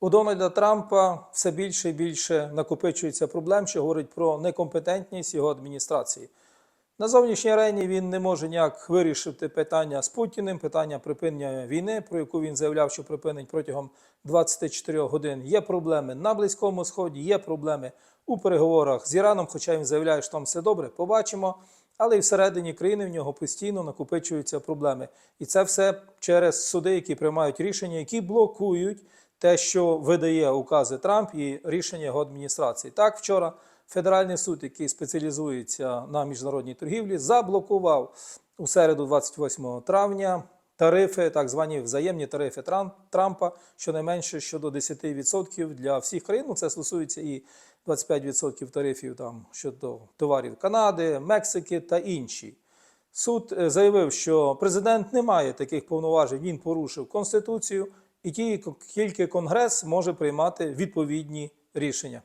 У Дональда Трампа все більше і більше накопичується проблем, що говорить про некомпетентність його адміністрації. На зовнішній арені він не може ніяк вирішити питання з Путіним, питання припинення війни, про яку він заявляв, що припинить протягом 24 годин. Є проблеми на Близькому Сході, є проблеми у переговорах з Іраном, хоча він заявляє, що там все добре. Побачимо. Але і всередині країни в нього постійно накопичуються проблеми. І це все через суди, які приймають рішення, які блокують те, що видає укази Трамп і рішення його адміністрації. Так, вчора федеральний суд, який спеціалізується на міжнародній торгівлі, заблокував у середу, 28 травня, тарифи, так звані взаємні тарифи Трампа, щонайменше щодо 10% для всіх країн. Ну, Це стосується і 25% тарифів там щодо товарів Канади, Мексики та інші. Суд е, заявив, що президент не має таких повноважень, він порушив конституцію, і ті- тільки Конгрес може приймати відповідні рішення.